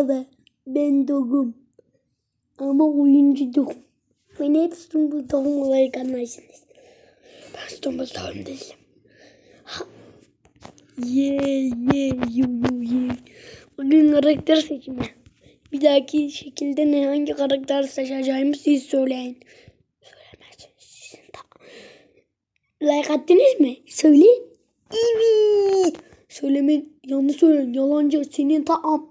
Merhaba, ben Dogum. Ama oyuncu Dogum. Beni hep İstanbul Dogum olarak anlarsınız. Ben İstanbul Dogum değilim. Ha. Yeah, yeah, you, you, yeah. Bugün karakter seçimi. Bir dahaki şekilde ne hangi karakter seçeceğimi siz söyleyin. Söylemezseniz sizin tamam. Like attınız mı? Söyle. Evet. Söyleme yanlış söyleyin. Yalancı senin tamam.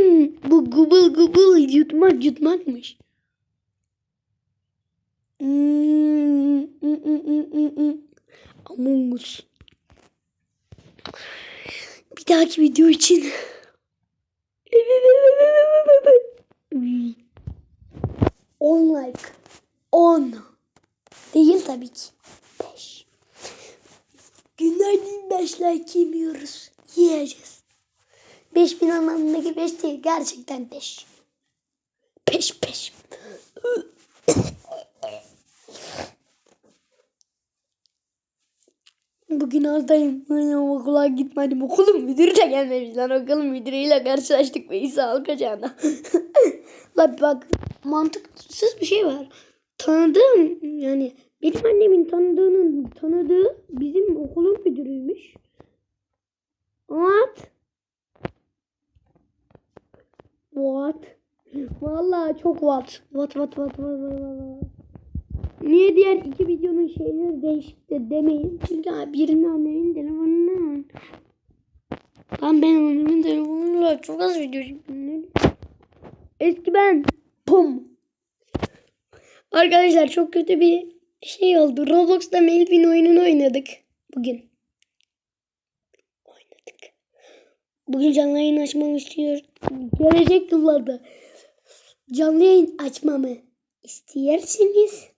Hmm, bu gıbıl gıbıl yutmak yutmakmış. Hmm, hmm, hmm, hmm, hmm, hmm. Among Us. Bir dahaki video için. On like. On. Değil tabii ki. Beş. Günlerden beş like yemiyoruz. Yiyeceğiz. Beş bin anlamındaki beş değil. Gerçekten beş. Peş peş. Bugün hastayım. Okula gitmedim. Okulun müdürü de gelmemiş lan. Okulun müdürüyle karşılaştık ve İsa Alkacağına. La bak mantıksız bir şey var. Tanıdığım yani benim annemin tanıdığının tanıdığı bizim okulun müdürüymüş. What? What? Vallahi çok what. What what what what what what. Niye diğer iki videonun şeyleri değişik de demeyin. Çünkü birinin annemin telefonundan. Lan ben annemin telefonuyla çok az video çektim. Eski ben. Pum. Arkadaşlar çok kötü bir şey oldu. Roblox'ta Melvin oyununu oynadık. Bugün. Oynadık. Bugün canlı yayın açmamı istiyor. Gelecek yıllarda canlı yayın açmamı isterseniz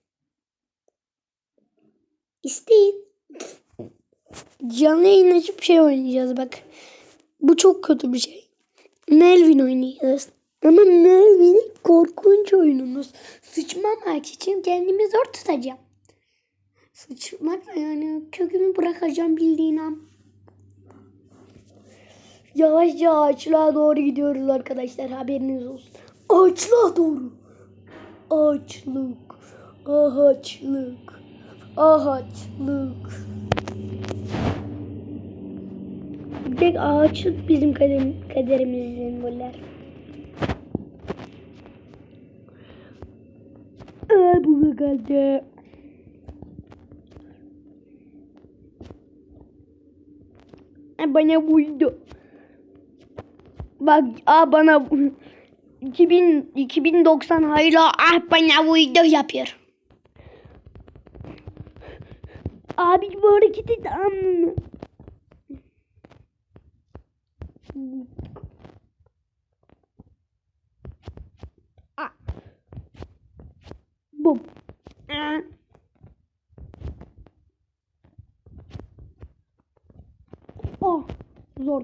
isteyin. Canlı yayın açıp şey oynayacağız bak. Bu çok kötü bir şey. Melvin oynayacağız. Ama Melvin korkunç oyunumuz. Sıçmamak için kendimi zor tutacağım. Sıçmak yani kökümü bırakacağım bildiğin an. Yavaşça ağaçlığa doğru gidiyoruz arkadaşlar haberiniz olsun. Ağaçlığa doğru. Ağaçlık. Ağaçlık. Ağaçlık. Bir tek ağaçlık bizim kaderim, kaderimizin boller. Aa, bu geldi. Bana vurdu. Bak aa bana 2000 2090 hala ah bana vurdu yapıyor. Abi bu hareketi tam Ah. Bum. Ah. Oh, zor.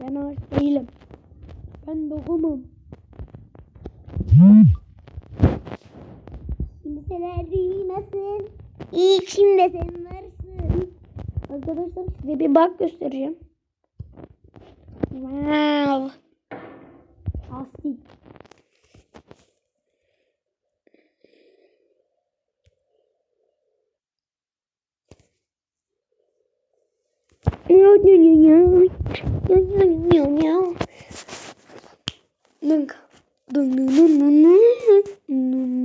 Ben ağaç değilim. Ben doğumum. Kimseler duymasın. İyi kimde sen varsın. Arkadaşlar size bir bak göstereceğim. Wow. Asik. Nunca.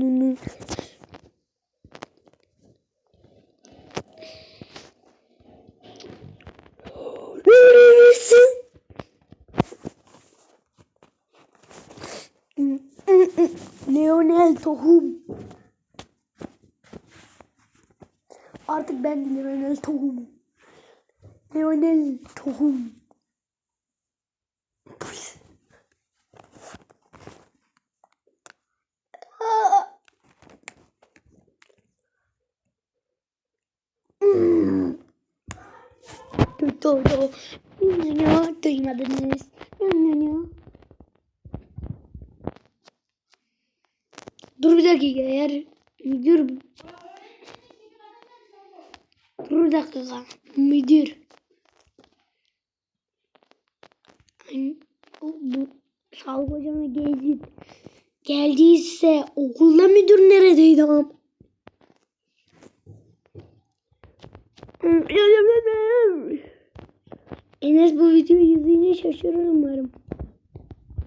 Leonel Tohum. Artık ben de Leonel Tohum. Leonel Tohum. Tut. do do. Nyo, Duymadınız. Nyo, nyo. Dur bir dakika eğer müdür Dur dakika müdür bu sağlık hocamla gezip geldiyse okulda müdür neredeydi am? Enes bu videoyu izleyince şaşırır umarım.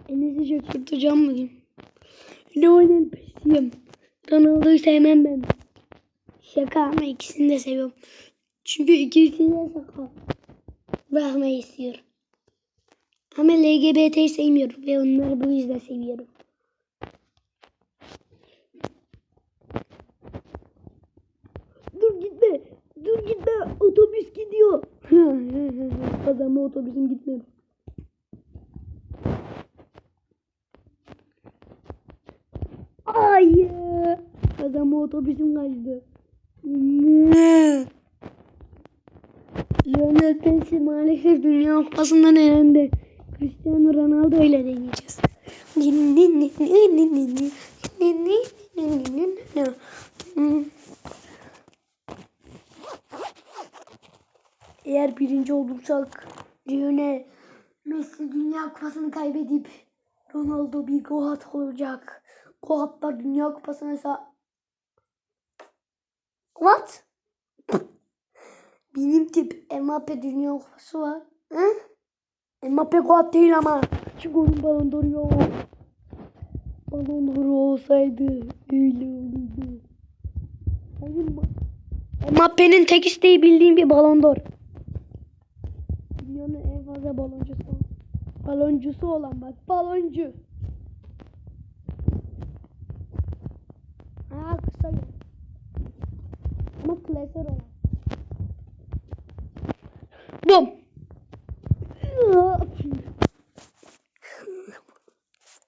Enes'i şaşırtacağım bugün. Lionel Messi'yim. Ronaldo'yu sevmem ben. Şaka ama ikisini de seviyorum. Çünkü ikisini de sakal. Bırakmayı istiyorum. Ama LGBT'yi sevmiyorum ve onları bu yüzden seviyorum. Dur gitme. Dur gitme. Otobüs gidiyor. Adamı otobüsüm gitmedi. Ay. Adamı otobüsüm kaçtı. Lionel Messi maalesef Dünya Kupası'ndan elendi. Cristiano Ronaldo ile deneyeceğiz. Eğer birinci olursak Lionel Messi Dünya Kupası'nı kaybedip Ronaldo bir Goat olacak. Goatlar Dünya Kupası mesela What? Benim tip Mbappe Dünya Kupası var. Hı? Mbappe Goat değil ama. Çünkü onun balon d'Or'u yok. Balon d'Or'u olsaydı öyle olurdu. Mı? Mbappe'nin tek isteği bildiğim bir balon d'Or. Dünyanın en fazla baloncusu. Baloncusu olan bak baloncu. Aa kısa yol. Klasör olan. Bum.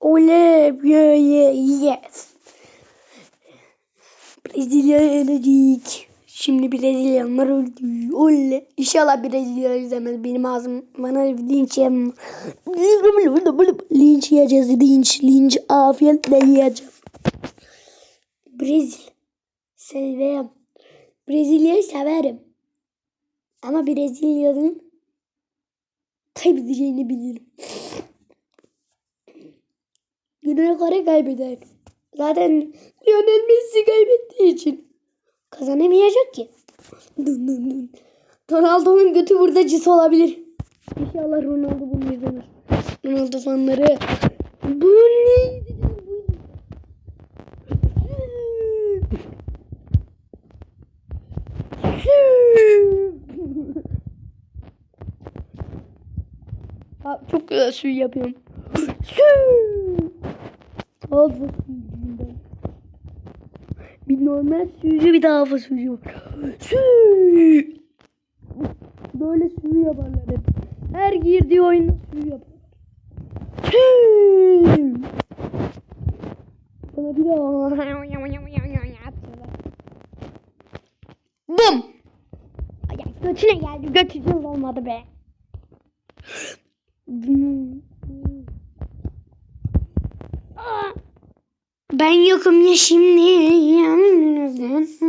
Oley yes. Brezilya'ya eledik. Şimdi Brezilyalılar öldü. Oley. İnşallah Brezilya izlemez. Benim ağzım bana linç yem. linç yiyeceğiz. Linç, linç. Afiyetle yiyeceğim. Brezilya. Severim. Brezilya'yı severim. Ama Brezilya'nın kaybedeceğini bilirim. Güney Kore kaybeder. Zaten Lionel Messi kaybettiği için kazanamayacak ki. Dın dın dın. Ronaldo'nun götü burada cis olabilir. İnşallah Ronaldo bunu izlemez. Ronaldo fanları. Bu neydi? Çok güzel suyu yapıyorum. Alfa suyucuyum Bir normal suyucu bir de alfa suyucu var. Suyu. Böyle suyu yaparlar hep. Her girdiği oyunda suyu yapar. Suyu. Bana bir daha. Bum. Ya götüne geldi. Götü olmadı be. Ben yokum ya şimdi yalnız.